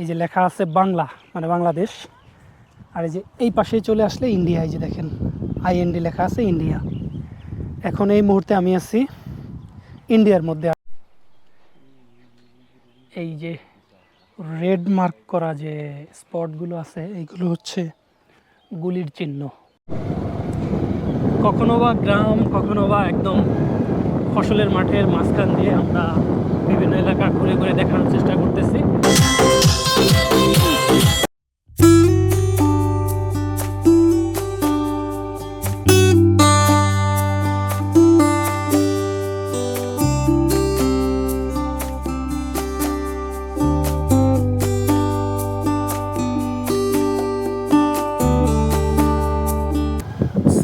এই যে লেখা আছে বাংলা মানে বাংলাদেশ। আর এই যে এই পাশে চলে আসলে ইন্ডিয়া, এই যে দেখেন আইএনডি লেখা আছে ইন্ডিয়া। এখন এই মুহূর্তে আমি আছি ইন্ডিয়ার মধ্যে। এই যে রেড মার্ক করা যে স্পটগুলো আছে, এইগুলো হচ্ছে গুলির চিহ্ন। কখনো বা গ্রাম, কখনো বা একদম ফসলের মাঠের মাঝখান দিয়ে আমরা বিভিন্ন এলাকা ঘুরে ঘুরে দেখানোর চেষ্টা করতেছি।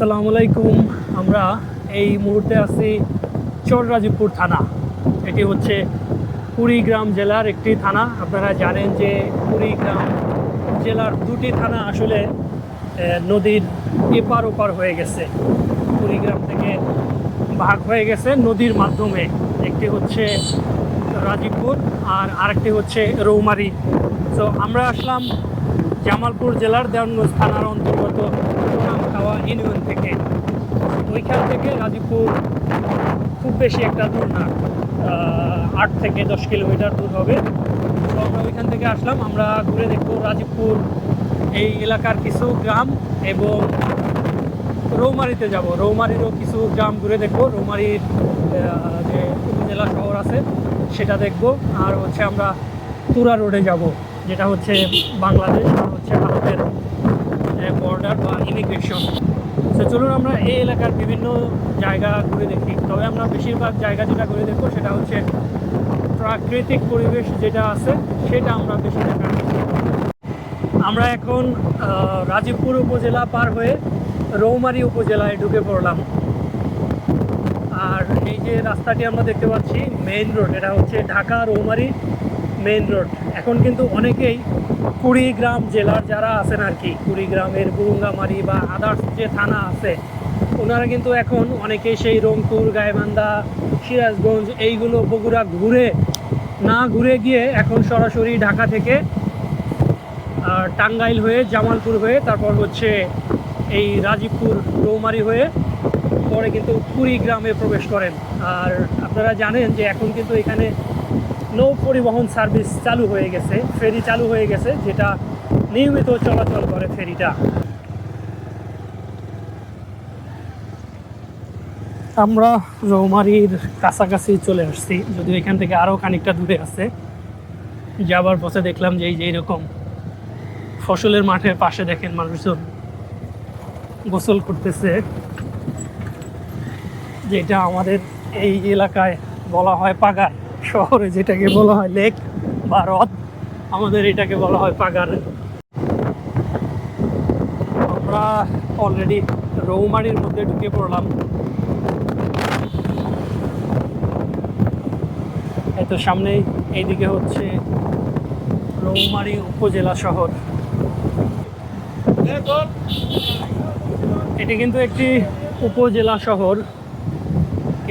আসসালামু আলাইকুম। আমরা এই মুহূর্তে আছি চররাজীবপুর থানা। এটি হচ্ছে কুড়িগ্রাম জেলার একটি থানা। আপনারা জানেন যে কুড়িগ্রাম জেলার দুটি থানা আসলে নদীর এপার ওপার হয়ে গেছে। কুড়িগ্রাম থেকে ভাগ হয়ে গেছে নদীর মাধ্যমে। একটি হচ্ছে রাজীবপুর আর আরেকটি হচ্ছে রৌমারি। তো আমরা আসলাম জামালপুর জেলার দেওয়ানগঞ্জ থানার অন্তর্গত ইউনিয়ন থেকে। ওইখান থেকে রাজীবপুর খুব বেশি একটা দূর না। আট থেকে দশ কিলোমিটার দূর হবে। তো আমরা ওইখান থেকে আসলাম। আমরা ঘুরে দেখব রাজীবপুর এই এলাকার কিছু গ্রাম এবং রৌমারিতে যাব। রৌমারিরও কিছু গ্রাম ঘুরে দেখব। রৌমারির যে উপজেলা শহর আছে, সেটা দেখব। আর হচ্ছে আমরা তুরা রোডে যাব, যেটা হচ্ছে বাংলাদেশ, আর হচ্ছে ভারতের বর্ডার বা ইমিগ্রেশন তো চলুন আমরা এই এলাকার বিভিন্ন জায়গা ঘুরে দেখি। তবে আমরা বেশিরভাগ জায়গা যেটা ঘুরে দেখব, সেটা হচ্ছে প্রাকৃতিক পরিবেশ যেটা আছে, সেটা আমরা বেশি করব। আমরা এখন রাজীবপুর উপজেলা পার হয়ে রৌমারি উপজেলায় ঢুকে পড়লাম। আর এই যে রাস্তাটি আমরা দেখতে পাচ্ছি মেইন রোড এটা হচ্ছে ঢাকা রৌমারি মেইন রোড এখন কিন্তু অনেকেই কুড়িগ্রাম জেলার যারা আছেন আর কি, কুড়িগ্রামের বুরুঙ্গামারি বা আদার্স যে থানা আছে, ওনারা কিন্তু এখন অনেকেই সেই রংপুর, গাইবান্ধা, সিরাজগঞ্জ এইগুলো বগুড়া ঘুরে, না ঘুরে গিয়ে এখন সরাসরি ঢাকা থেকে টাঙ্গাইল হয়ে, জামালপুর হয়ে, তারপর হচ্ছে এই রাজীবপুর, রৌমারি হয়ে, পরে কিন্তু কুড়িগ্রামে প্রবেশ করেন। আর আপনারা জানেন যে এখন কিন্তু এখানে নৌ পরিবহন সার্ভিস চালু হয়ে গেছে, ফেরি চালু হয়ে গেছে, যেটা নিয়মিত চলাচল করে ফেরিটা। আমরা রৌমারির কাছাকাছি চলে আসছি, যদিও এখান থেকে আরও খানিকটা দূরে আছে। যাবার পথে দেখলাম যে এই যে এরকম ফসলের মাঠের পাশে দেখেন মানুষজন গোসল করতেছে। যেটা আমাদের এই এলাকায় বলা হয় পাগার। শহরে যেটাকে বলা হয় লেক বা হ্রদ আমাদের এটাকে বলা হয় পাগার। আমরা অলরেডি রৌমারির মধ্যে ঢুকে পড়লাম। এত সামনেই এইদিকে হচ্ছে রৌমারি উপজেলা শহর। এটি কিন্তু একটি উপজেলা শহর।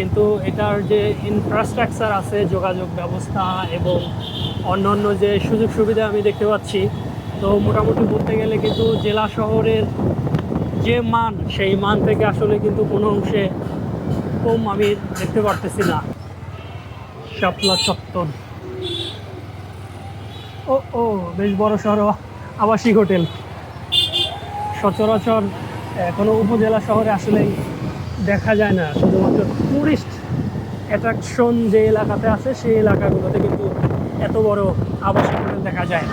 কিন্তু এটার যে ইনফ্রাস্ট্রাকচার আছে, যোগাযোগ ব্যবস্থা এবং অন্যান্য যে সুযোগ সুবিধা আমি দেখতে পাচ্ছি, তো মোটামুটি বলতে গেলে কিন্তু জেলা শহরের যে মান, সেই মান থেকে আসলে কিন্তু কোনো অংশে কম আমি দেখতে পারতেছি না। শাপলা চত্বর ও ও, বেশ বড় সড়ো আবাসিক হোটেল। সচরাচর কোনো উপজেলা শহরে আসলেই দেখা যায় না। শুধুমাত্র টুরিস্ট অ্যাট্রাকশন যে এলাকাতে আছে, সেই এলাকাগুলোতে কিন্তু এত বড় আবাসিক হোটেল দেখা যায়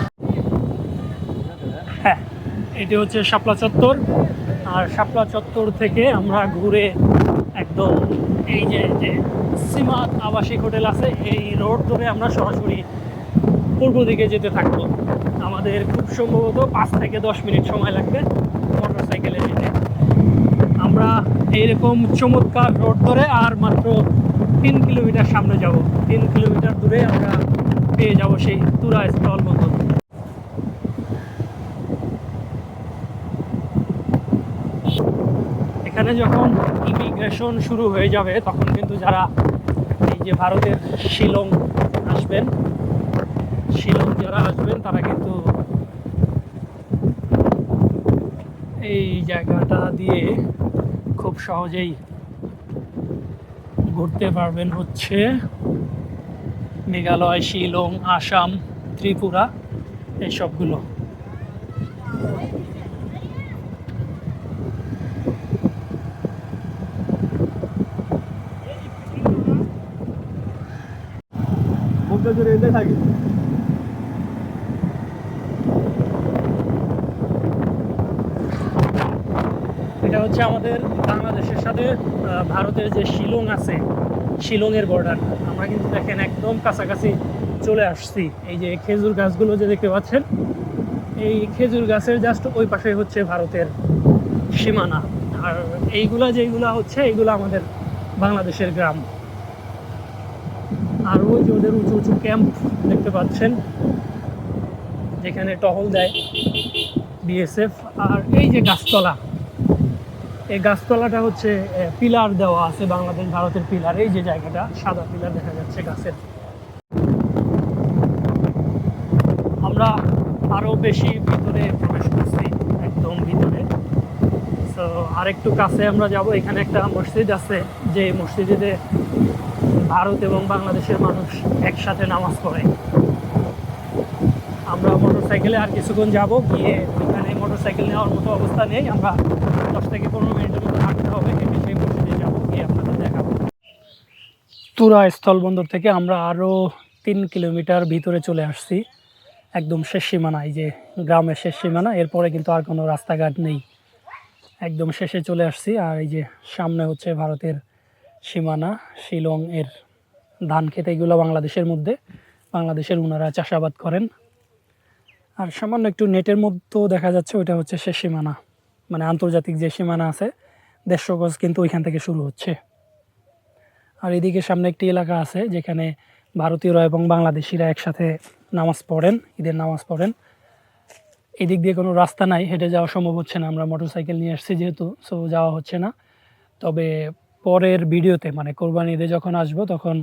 হ্যাঁ এটি হচ্ছে শাপলা চত্বর। আর শাপলা চত্বর থেকে আমরা ঘুরে একদম এই যে যে সীমাত আবাসিক হোটেল আছে, এই রোড ধরে আমরা সরাসরি পূর্ব দিকে যেতে থাকব। আমাদের খুব সম্ভবত পাঁচ থেকে দশ মিনিট সময় লাগবে। এইরকম চমৎকার রোড ধরে আর মাত্র তিন কিলোমিটার সামনে যাব। তিন কিলোমিটার দূরে আমরা পেয়ে যাব সেই তুরা স্থল বন্দর। এখানে যখন ইমিগ্রেশন শুরু হয়ে যাবে, তখন কিন্তু যারা এই যে ভারতের শিলং আসবেন, শিলং যারা আসবেন, তারা কিন্তু এই জায়গাটা দিয়ে খুব সহজেই ঘুরতে পারবেন হচ্ছে মেঘালয় শিলং আসাম ত্রিপুরা এইসবগুলো মুখটা জুড়ে এলে থাকি এটা হচ্ছে আমাদের বাংলাদেশের সাথে ভারতের যে শিলং আছে, শিলংয়ের বর্ডার আমরা কিন্তু দেখেন একদম কাছাকাছি চলে আসছি। এই যে খেজুর গাছগুলো যে দেখতে পাচ্ছেন, এই খেজুর গাছের জাস্ট ওই পাশে হচ্ছে ভারতের সীমানা। আর এইগুলা যেগুলা হচ্ছে, এইগুলো আমাদের বাংলাদেশের গ্রাম। আর ওই যে ওদের উঁচু উঁচু ক্যাম্প দেখতে পাচ্ছেন, যেখানে টহল দেয় বিএসএফ আর এই যে গাছতলা এই গাছতলাটা হচ্ছে পিলার দেওয়া আছে বাংলাদেশ ভারতের পিলার। এই যে জায়গাটা, সাদা পিলার দেখা যাচ্ছে গাছের। আমরা আরও বেশি ভিতরে প্রবেশ করছি, একদম ভিতরে। তো আরেকটু কাছে আমরা যাব, এখানে একটা মসজিদ আছে, যে মসজিদে ভারত এবং বাংলাদেশের মানুষ একসাথে নামাজ পড়ে। আমরা মোটরসাইকেলে আর কিছুক্ষণ যাব, গিয়ে এখানে মোটর সাইকেল নেওয়ার মতো অবস্থা নেই। আমরা দশ থেকে পনেরো মিনিটের মতো হাঁটতে হবে হেঁটে সেই মসজিদে যাব গিয়ে আপনাদের দেখাবো তুরা স্থলবন্দর থেকে আমরা আরও তিন কিলোমিটার ভিতরে চলে আসছি। একদম শেষ সীমানা, এই যে গ্রামের শেষ সীমানা, এরপরে কিন্তু আর কোনো রাস্তাঘাট নেই। একদম শেষে চলে আসছি, আর এই যে সামনে হচ্ছে ভারতের সীমানা, শিলং এর ধান খেতে, এগুলো বাংলাদেশের মধ্যে। বাংলাদেশের ওনারা চাষাবাদ করেন। আর সামান্য একটু নেটের মধ্যেও দেখা যাচ্ছে ওইটা হচ্ছে শেষ সীমানা। মানে আন্তর্জাতিক যে সীমানা আছে, দেড়শো গজ কিন্তু ওইখান থেকে শুরু হচ্ছে। আর এদিকে সামনে একটি এলাকা আছে যেখানে ভারতীয়রা এবং বাংলাদেশিরা একসাথে নামাজ পড়েন, ঈদের নামাজ পড়েন। এদিক দিয়ে কোনো রাস্তা নাই, হেঁটে যাওয়া সম্ভব হচ্ছে না। আমরা মোটরসাইকেল নিয়ে আসছি যেহেতু সো যাওয়া হচ্ছে না। তবে পরের ভিডিওতে মানে কোরবানি ঈদে যখন আসব, তখন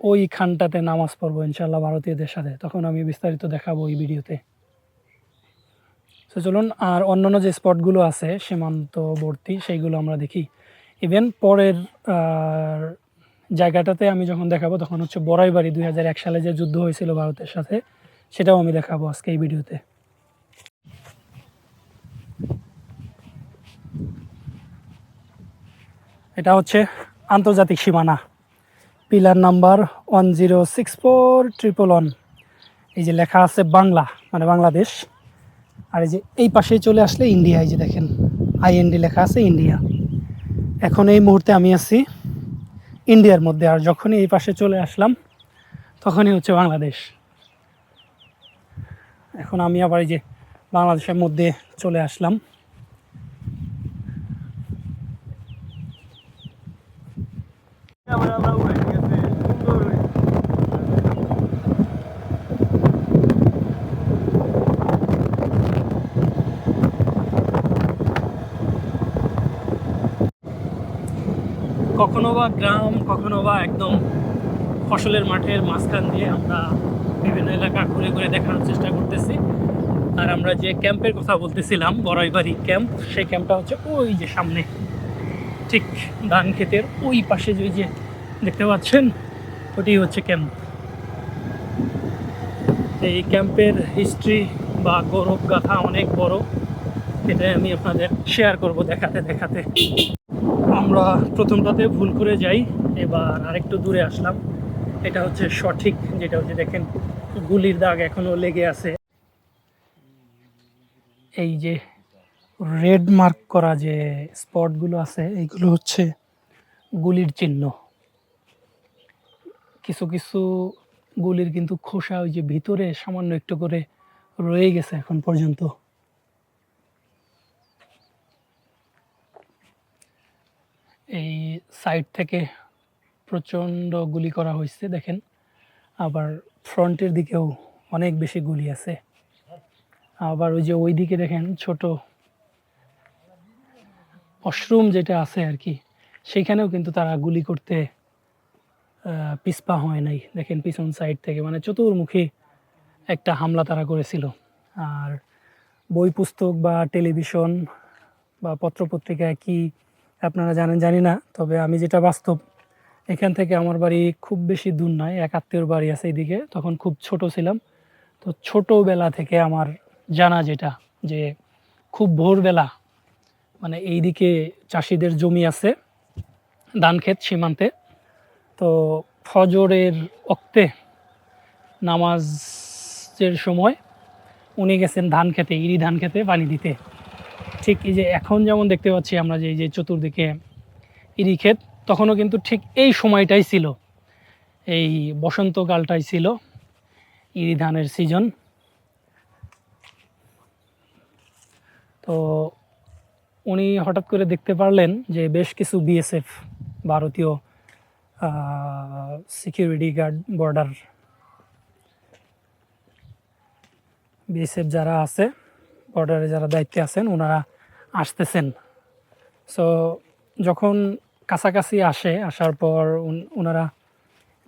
ওই খানটাতে নামাজ পড়ব ইনশাল্লাহ ভারতীয়দের সাথে। তখন আমি বিস্তারিত দেখাবো ওই ভিডিওতে। তো চলুন, আর অন্যান্য যে স্পটগুলো আছে, সীমান্তবর্তী, সেইগুলো আমরা দেখি। ইভেন পরের জায়গাটাতে আমি যখন দেখাবো তখন হচ্ছে বড়াইবাড়ি দুই হাজার এক সালে যে যুদ্ধ হয়েছিল ভারতের সাথে, সেটাও আমি দেখাবো আজকে এই ভিডিওতে। এটা হচ্ছে আন্তর্জাতিক সীমানা। Pillar number one zero six four triple one. এই যে লেখা আছে বাংলা মানে বাংলাদেশ। আর এই যে এই পাশে চলে আসলে ইন্ডিয়া, এই যে দেখেন, আইএনডি লেখা আছে ইন্ডিয়া। এখন এই মুহূর্তে আমি আছি ইন্ডিয়ার মধ্যে, আর যখনই এই পাশে চলে আসলাম, তখনই হচ্ছে বাংলাদেশ। এখন আমি আবার এই যে বাংলাদেশের মধ্যে চলে আসলাম। আমরা আমরা উড়ে গেছে সুন্দর কখনো বা গ্রাম, কখনো বা একদম ফসলের মাঠের মাঝখান দিয়ে আমরা বিভিন্ন এলাকা ঘুরে ঘুরে দেখানোর চেষ্টা করতেছি। আর আমরা যে ক্যাম্পের কথা বলতেছিলাম, বড়াইবাড়ি ক্যাম্প, সেই ক্যাম্পটা হচ্ছে ওই যে সামনে। ঠিক ধান ক্ষেতের ওই পাশে যে যে দেখতে পাচ্ছেন, ওটি হচ্ছে ক্যাম্প। এই ক্যাম্পের হিস্ট্রি বা গৌরব গাথা অনেক বড় এটাই আমি আপনাদের শেয়ার করব দেখাতে দেখাতে। আমরা প্রথমটাতে ভুল করে যাই, এবার আরেকটু দূরে আসলাম। এটা হচ্ছে সঠিক, যেটা হচ্ছে দেখেন, গুলির দাগ এখনও লেগে আছে। এই যে রেড মার্ক করা যে স্পটগুলো আছে, এইগুলো হচ্ছে গুলির চিহ্ন। কিছু কিছু গুলির কিন্তু খোসা ওই যে ভিতরে সামান্য একটু করে রয়ে গেছে এখন পর্যন্ত। এই সাইড থেকে প্রচণ্ড গুলি করা হয়েছে দেখেন। আবার ফ্রন্টের দিকেও অনেক বেশি গুলি আছে। আবার ওই যে ওই দিকে দেখেন ছোট অশরুম যেটা আছে আর কি সেইখানেও কিন্তু তারা গুলি করতে পিছপা হয় নাই। দেখেন পিছন সাইড থেকে মানে চতুর্মুখী একটা হামলা তারা করেছিল। আর বই পুস্তক বা টেলিভিশন বা পত্রপত্রিকায় কি আপনারা জানেন, জানি না, তবে আমি যেটা বাস্তব, এখান থেকে আমার বাড়ি খুব বেশি দূর নয়, এক আত্মীয়র বাড়ি আছে এদিকে, তখন খুব ছোট ছিলাম। তো ছোটোবেলা থেকে আমার জানা যেটা, যে খুব ভোরবেলা মানে এইদিকে চাষিদের জমি আছে, ধান ক্ষেত সীমান্তে, তো ফজরের অক্তে নামাজের সময় উনি গেছেন ধান খেতে ইরি ধান খেতে পানি দিতে। ঠিক এই যে এখন যেমন দেখতে পাচ্ছি আমরা যে এই যে চতুর্দিকে ইরি ক্ষেত, তখনও কিন্তু ঠিক এই সময়টাই ছিল। এই বসন্তকালটাই ছিল ইরি ধানের সিজন তো উনি হঠাৎ করে দেখতে পারলেন যে বেশ কিছু বিএসএফ ভারতীয় সিকিউরিটি গার্ড বর্ডার বিএসএফ যারা আছে বর্ডারে যারা দায়িত্বে আছেন, ওনারা আসতেছেন। সো যখন কাছাকাছি আসে, আসার পর ওনারা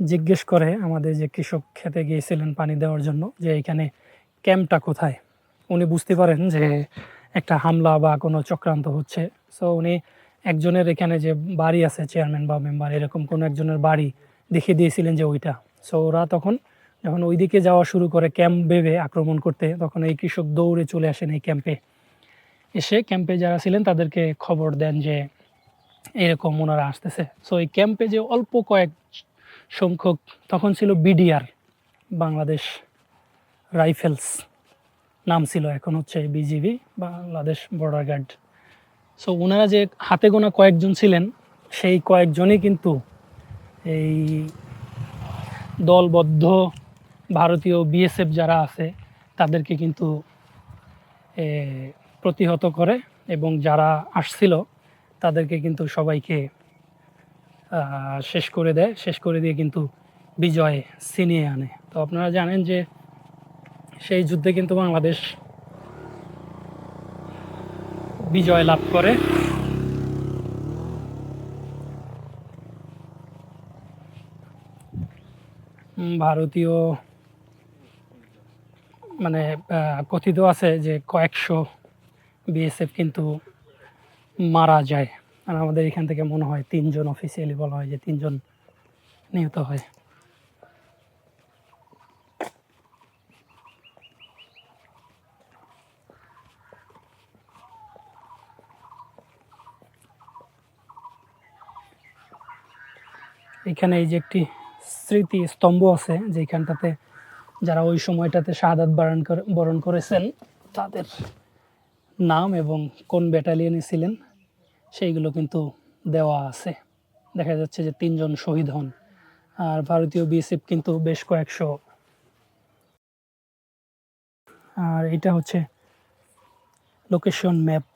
জিজ্ঞেস করে আমাদের যে কৃষক খেতে গিয়েছিলেন পানি দেওয়ার জন্য, যে এখানে ক্যাম্পটা কোথায়? উনি বুঝতে পারেন যে একটা হামলা বা কোনো চক্রান্ত হচ্ছে। সো উনি একজনের এখানে যে বাড়ি আছে, চেয়ারম্যান বা মেম্বার, এরকম কোনো একজনের বাড়ি দেখিয়ে দিয়েছিলেন যে ওইটা। সো ওরা তখন যখন ওইদিকে যাওয়া শুরু করে, ক্যাম্প ভেবে আক্রমণ করতে, তখন এই কৃষক দৌড়ে চলে আসেন এই ক্যাম্পে। এসে ক্যাম্পে যারা ছিলেন, তাদেরকে খবর দেন যে এরকম ওনারা আসতেছে। সো এই ক্যাম্পে যে অল্প কয়েক সংখ্যক, তখন ছিল বিডিআর বাংলাদেশ রাইফেলস নাম ছিল এখন হচ্ছে BGB Bangladesh border guard so ওনারা যে হাতে গোনা কয়েকজন ছিলেন, সেই কয়েকজনই কিন্তু এই দলবদ্ধ ভারতীয় বিএসএফ যারা আছে, তাদেরকে কিন্তু প্রতিহত করে এবং যারা আসছিল তাদেরকে কিন্তু সবাইকে শেষ করে দেয়, শেষ করে দিয়ে কিন্তু বিজয় ছিনিয়ে আনে। তো আপনারা জানেন যে সেই যুদ্ধে কিন্তু বাংলাদেশ বিজয় লাভ করে। ভারতীয় মানে কথিত আছে যে কয়েকশো বিএসএফ কিন্তু মারা যায়। আর আমাদের এখান থেকে মনে হয় তিনজন অফিসিয়ালি বলা হয় যে তিনজন নিহত হয়। এখানে এই যে একটি স্মৃতি স্তম্ভ আছে, যেখানটাতে যারা ওই সময়টাতে শাহাদাত বরণ করে, বরণ করেছেন, তাদের নাম এবং কোন ব্যাটালিয়নে ছিলেন, সেইগুলো কিন্তু দেওয়া আছে। দেখা যাচ্ছে যে তিনজন শহীদ হন, আর ভারতীয় বিএসএফ কিন্তু বেশ কয়েকশো। আর এটা হচ্ছে লোকেশন ম্যাপ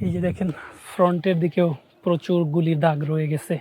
এই যে দেখেন ফ্রন্টের দিকেও প্রচুর গুলির দাগ রয়ে গেছে।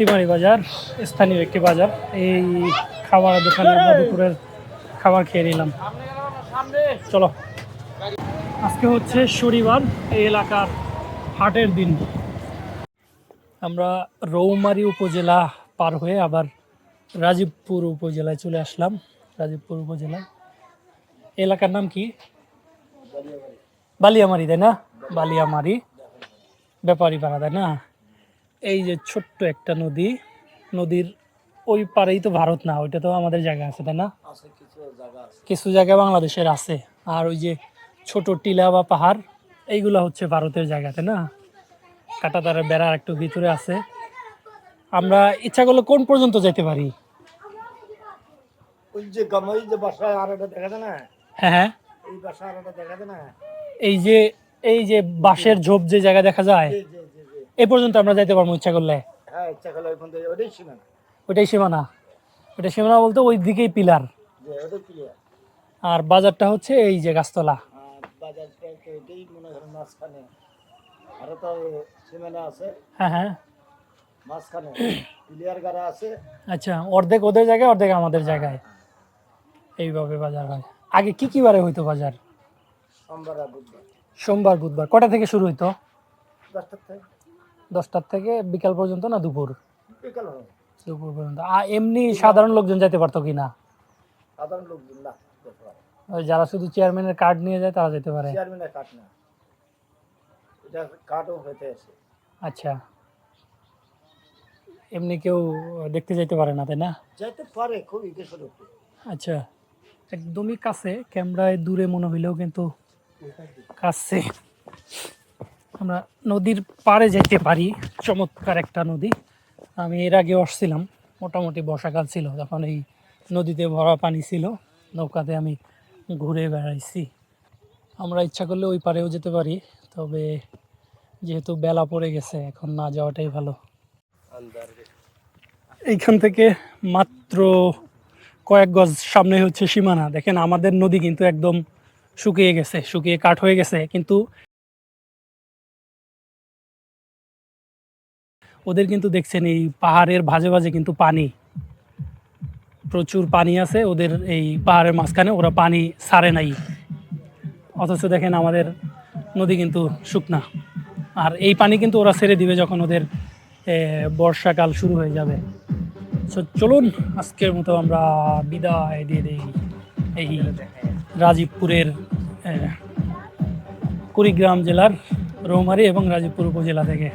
পর্তিমারি বাজার, স্থানীয় একটি বাজার। এই খাবার দোকানে আমরা দুপুরের খাবার খেয়ে নিলাম। চলো। আজকে হচ্ছে শনিবার, এই এলাকার হাটের দিন। আমরা রৌমারি উপজেলা পার হয়ে আবার রাজীবপুর উপজেলায় চলে আসলাম। রাজীবপুর উপজেলা। এলাকার নাম কি? বালিয়ামারি, তাই না? বালিয়ামারি। ব্যাপারী পাড়া, তাই না? এই যে ছোট্ট একটা নদী নদীর ওই পারেই তো ভারত না ওইটা তো আমাদের জায়গা আছে তাই না? কিছু জায়গা বাংলাদেশের আছে আর ওই যে ছোট টিলা বা পাহাড় এইগুলো হচ্ছে ভারতের জায়গাতে না? কাটাতারের বেড়ার একটু ভিতরে আছে। আমরা ইচ্ছা করলে কোন পর্যন্ত যেতে পারি? ওই যে গামাই যে বাসায় আর একটা দেখা যায় না? হ্যাঁ হ্যাঁ। এই বাসা আর একটা দেখা যায় না? এই যে এই যে বাঁশের ঝোপ যে জায়গা দেখা যায় এ পর্যন্ত আমরা যাইতে পারব ইচ্ছা করলে। হ্যাঁ ইচ্ছা করলে ওইখান থেকে ওটাই সীমানা। ওইটাই সীমানা। বলতে ওই দিকেই পিলার। আর বাজারটা হচ্ছে এই যে গাছতলা। বাজারটা এটাই মনে করেন মাঝখানে। আরও তো সীমানা আছে। হ্যাঁ হ্যাঁ। মাঝখানে ক্লিয়ার গাড়া আছে। আচ্ছা অর্ধেক ওদের জায়গায় অর্ধেক আমাদের জায়গায়। এইভাবে বাজার হয়। আগে কি কি বারে হইতো বাজার? সোমবার আর বুধবার। সোমবার বুধবার। কটা থেকে শুরু হইতো? দশটার থেকে। দশটার থেকে বিকাল পর্যন্ত না দুপুর? দুপুর পর্যন্ত। আর এমনি সাধারণ লোকজন যাইতে পারতো কি না? সাধারণ লোকজন না যারা শুধু চেয়ারম্যানের কার্ড নিয়ে যায় তারা যেতে পারে। চেয়ারম্যানের কাঠ না। এটা আছে। আচ্ছা। এমনি কেউ দেখতে যাইতে পারে না তাই না? যেতে পারে খুবই আচ্ছা। একদমই কাছে ক্যামেরায় দূরে মনে হইলেও কিন্তু কাছে। আমরা নদীর পাড়ে যেতে পারি, চমৎকার একটা নদী। আমি এর আগে আসছিলাম, মোটামুটি বর্ষাকাল ছিল, তখন এই নদীতে ভরা পানি ছিল, নৌকাতে আমি ঘুরে বেড়াইছি। আমরা ইচ্ছা করলে ওই পাড়েও যেতে পারি, তবে যেহেতু বেলা পড়ে গেছে, এখন না যাওয়াটাই ভালো। এইখান থেকে মাত্র কয়েক গজ সামনে হচ্ছে সীমানা। দেখেন, আমাদের নদী কিন্তু একদম শুকিয়ে গেছে, শুকিয়ে কাঠ হয়ে গেছে, কিন্তু ওদের কিন্তু দেখছেন এই পাহাড়ের ভাজে ভাজে কিন্তু পানি। প্রচুর পানি আছে ওদের এই পাহাড়ের মাঝখানে, ওরা পানি ছাড়ে নাই। অথচ দেখেন আমাদের নদী কিন্তু শুকনা। আর এই পানি কিন্তু ওরা ছেড়ে দিবে যখন ওদের বর্ষাকাল শুরু হয়ে যাবে। সো চলুন, আজকের মতো আমরা বিদায় দিয়ে দিই এই রাজীবপুরের কুড়িগ্রাম জেলার রৌমারী এবং রাজীবপুর উপজেলা থেকে।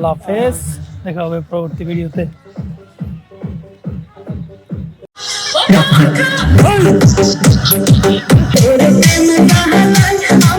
আল্লাহ হাফেজ। দেখা হবে পরবর্তী ভিডিওতে। Oh,